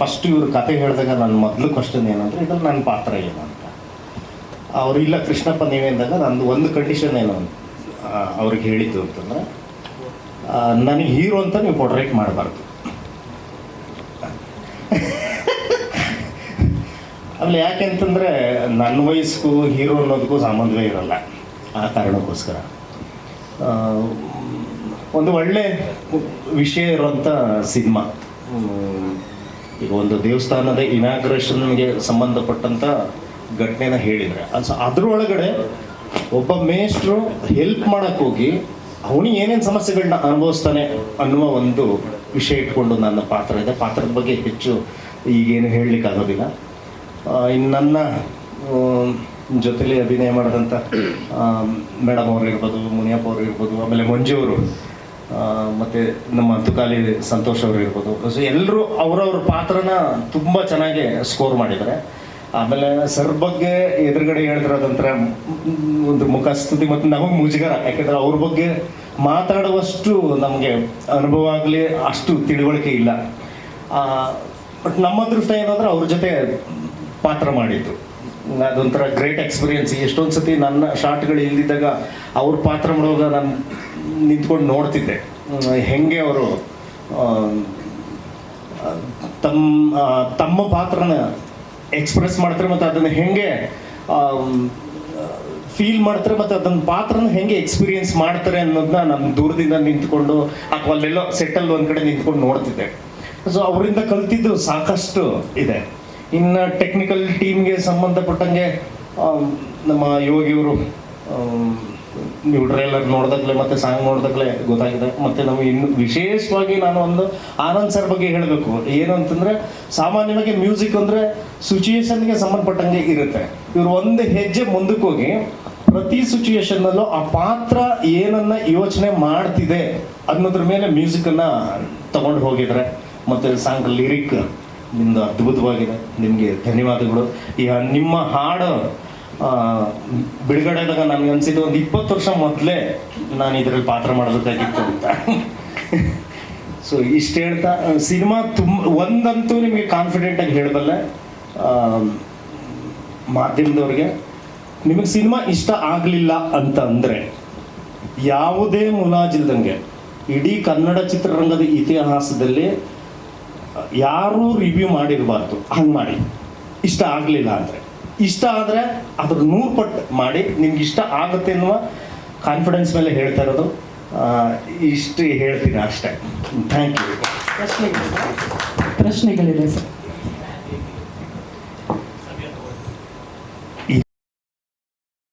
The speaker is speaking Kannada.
ಫಸ್ಟ್ ಇವರು ಕತೆ ಹೇಳಿದಾಗ ನನ್ನ ಮೊದಲು ಕ್ವಶನ್ ಏನಂದ್ರೆ, ಇದ್ರಲ್ಲಿ ನನ್ನ ಪಾತ್ರ ಏನು ಅಂತ. ಅವ್ರು, ಇಲ್ಲ ಕೃಷ್ಣಪ್ಪ ನೀವೇ ಅಂದಾಗ ನಂದು ಒಂದು ಕಂಡೀಷನ್ ಏನು ಅವ್ರಿಗೆ ಹೇಳಿದ್ದು ಅಂತಂದ್ರೆ ನನಗೆ ಹೀರೋ ಅಂತ ನೀವು ಪೊಡ್ರೇಟ್ ಮಾಡಬಾರ್ದು. ಆಮೇಲೆ ಯಾಕೆ ಅಂತಂದರೆ ನನ್ನ ವಯಸ್ಸಿಗೂ ಹೀರೋ ಅನ್ನೋದಕ್ಕೂ ಸಂಬಂಧವೇ ಇರಲ್ಲ, ಆ ಕಾರಣಕ್ಕೋಸ್ಕರ. ಒಂದು ಒಳ್ಳೆ ವಿಷಯ ಇರುವಂಥ ಸಿನಿಮಾ ಈಗ ಒಂದು ದೇವಸ್ಥಾನದ ಇನಾಗ್ರೇಷನ್ಗೆ ಸಂಬಂಧಪಟ್ಟಂಥ ಘಟನೆನ ಹೇಳಿದರೆ. ಅದು ಅದರೊಳಗಡೆ ಒಬ್ಬ ಮೇಷ್ಟ್ರು ಹೆಲ್ಪ್ ಮಾಡಕ್ ಹೋಗಿ ಅವನಿಗೆ ಏನೇನು ಸಮಸ್ಯೆಗಳನ್ನ ಅನುಭವಿಸ್ತಾನೆ ಅನ್ನುವ ಒಂದು ವಿಷಯ ಇಟ್ಕೊಂಡು ನನ್ನ ಪಾತ್ರ ಇದೆ. ಪಾತ್ರದ ಬಗ್ಗೆ ಹೆಚ್ಚು ಈಗೇನು ಹೇಳಲಿಕ್ಕಾಗೋದಿಲ್ಲ. ಇನ್ನು ನನ್ನ ಜೊತೆಲಿ ಅಭಿನಯ ಮಾಡಿದಂಥ ಮೇಡಮ್ ಅವರು ಇರ್ಬೋದು ಮುನಿಯಪ್ಪ ಅವರು ಇರ್ಬೋದು ಆಮೇಲೆ ಮಂಜು ಅವರು ಮತ್ತೆ ನಮ್ಮ ತುಕಾಲಿ ಸಂತೋಷ್ ಅವರು ಇರ್ಬೋದು. ಸೊ ಎಲ್ಲರೂ ಅವರವ್ರ ಪಾತ್ರನ ತುಂಬ ಚೆನ್ನಾಗಿ ಸ್ಕೋರ್ ಮಾಡಿದ್ದಾರೆ. ಆಮೇಲೆ ಸರ್ ಬಗ್ಗೆ ಎದುರುಗಡೆ ಹೇಳಿದ್ರೆ ಅದೊಂಥರ ಒಂದು ಮುಖಸ್ತುತಿ ಮತ್ತು ನಮಗೆ ಮುಜುಗರ. ಯಾಕಂದ್ರೆ ಅವ್ರ ಬಗ್ಗೆ ಮಾತಾಡುವಷ್ಟು ನಮಗೆ ಅನುಭವ ಆಗಲಿ, ಅಷ್ಟು ತಿಳುವಳಿಕೆ ಇಲ್ಲ. ಬಟ್ ನಮ್ಮ ಅದೃಷ್ಟ ಏನಂದ್ರೆ ಅವ್ರ ಜೊತೆ ಪಾತ್ರ ಮಾಡಿದ್ದು. ಅದೊಂಥರ ಗ್ರೇಟ್ ಎಕ್ಸ್ಪೀರಿಯನ್ಸ್ ಎಷ್ಟೊಂದು ಸತಿ ನನ್ನ ಶಾರ್ಟ್ಗಳು ಇಲ್ದಿದ್ದಾಗ ಅವ್ರ ಪಾತ್ರ ಮಾಡುವಾಗ ನಾನು ನಿಂತ್ಕೊಂಡು ನೋಡ್ತಿದ್ದೆ. ಹೆಂಗೆ ಅವರು ತಮ್ಮ ತಮ್ಮ ಪಾತ್ರನ ಎಕ್ಸ್ಪ್ರೆಸ್ ಮಾಡ್ತಾರೆ ಮತ್ತು ಅದನ್ನು ಹೆಂಗೆ ಫೀಲ್ ಮಾಡ್ತಾರೆ ಮತ್ತು ಅದನ್ನ ಪಾತ್ರನ ಹೆಂಗೆ ಎಕ್ಸ್ಪೀರಿಯನ್ಸ್ ಮಾಡ್ತಾರೆ ಅನ್ನೋದನ್ನ ನಮ್ಮ ದೂರದಿಂದ ನಿಂತ್ಕೊಂಡು ಅಥವಾ ಅಲ್ಲೆಲ್ಲೋ ಸೆಟ್ಟಲ್ಲಿ ಒಂದು ಕಡೆ ನಿಂತ್ಕೊಂಡು ನೋಡ್ತಿದ್ದೆ. ಸೊ ಅವರಿಂದ ಕಲ್ತಿದ್ದು ಸಾಕಷ್ಟು ಇದೆ. ಇನ್ನು ಟೆಕ್ನಿಕಲ್ ಟೀಮ್ಗೆ ಸಂಬಂಧಪಟ್ಟಂಗೆ ನಮ್ಮ ಯೋಗಿಯವರು ನೀವು ಟ್ರೇಲರ್ ನೋಡ್ದಾಗಲೇ ಮತ್ತೆ ಸಾಂಗ್ ನೋಡ್ದಾಗಲೇ ಗೊತ್ತಾಗಿದೆ. ಮತ್ತೆ ನಮಗೆ ಇನ್ನು ವಿಶೇಷವಾಗಿ ನಾನು ಒಂದು ಆನಂದ್ ಸರ್ ಬಗ್ಗೆ ಹೇಳಬೇಕು. ಏನು ಅಂತಂದ್ರೆ ಸಾಮಾನ್ಯವಾಗಿ ಮ್ಯೂಸಿಕ್ ಅಂದ್ರೆ ಸಿಚುಯೇಷನ್ಗೆ ಸಂಬಂಧಪಟ್ಟಂಗೆ ಇರುತ್ತೆ. ಇವರು ಒಂದು ಹೆಜ್ಜೆ ಮುಂದಕ್ಕೆ ಹೋಗಿ ಪ್ರತಿ ಸಿಚುಯೇಷನ್ನಲ್ಲೂ ಆ ಪಾತ್ರ ಏನನ್ನ ಯೋಚನೆ ಮಾಡ್ತಿದೆ ಅನ್ನೋದ್ರ ಮೇಲೆ ಮ್ಯೂಸಿಕನ್ನ ತಗೊಂಡು ಹೋಗಿದ್ದಾರೆ ಮತ್ತೆ ಸಾಂಗ್ ಲಿರಿಕ್ ನಿಮ್ದು ಅದ್ಭುತವಾಗಿದೆ. ನಿಮಗೆ ಧನ್ಯವಾದಗಳು. ಈಗ ನಿಮ್ಮ ಹಾಡು ಬಿಡುಗಡೆದಾಗ ನನಗೆ ಅನ್ಸಿದ್ದು ಒಂದು ಇಪ್ಪತ್ತು ವರ್ಷ ಮೊದಲೇ ನಾನು ಇದರಲ್ಲಿ ಪಾತ್ರ ಮಾಡಬೇಕಾಗಿತ್ತು ಅಂತ. ಸೊ ಇಷ್ಟು ಹೇಳ್ತಾ ಸಿನಿಮಾ ತುಂಬ ಒಂದಂತೂ ನಿಮಗೆ ಕಾನ್ಫಿಡೆಂಟಾಗಿ ಹೇಳಬಲ್ಲೆ ಆ, ಮಾಧ್ಯಮದವ್ರಿಗೆ. ನಿಮಗೆ ಸಿನಿಮಾ ಇಷ್ಟ ಆಗಲಿಲ್ಲ ಅಂತ ಅಂದರೆ ಯಾವುದೇ ಮುಲಾಜಿಲ್ದಂಗೆ ಇಡೀ ಕನ್ನಡ ಚಿತ್ರರಂಗದ ಇತಿಹಾಸದಲ್ಲಿ ಯಾರೂ ರಿವ್ಯೂ ಮಾಡಿರಬಾರ್ದು. ಹಂಗೆ ಮಾಡಿ. ಇಷ್ಟ ಆಗಲಿಲ್ಲ ಅಂದರೆ. ಇಷ್ಟ ಆದರೆ ಅದ್ರ ನೂರು ಪಟ್ಟು ಮಾಡಿ ನಿಮ್ಗೆ ಇಷ್ಟ ಆಗುತ್ತೆ ಅನ್ನುವ ಕಾನ್ಫಿಡೆನ್ಸ್ ಮೇಲೆ ಹೇಳ್ತಾ ಇರೋದು. ಆ, ಇಷ್ಟು ಹೇಳ್ತೀನಿ ಅಷ್ಟೇ. Thank you ಪ್ರಶ್ನೆಗಳಿದೆ? ಸರ್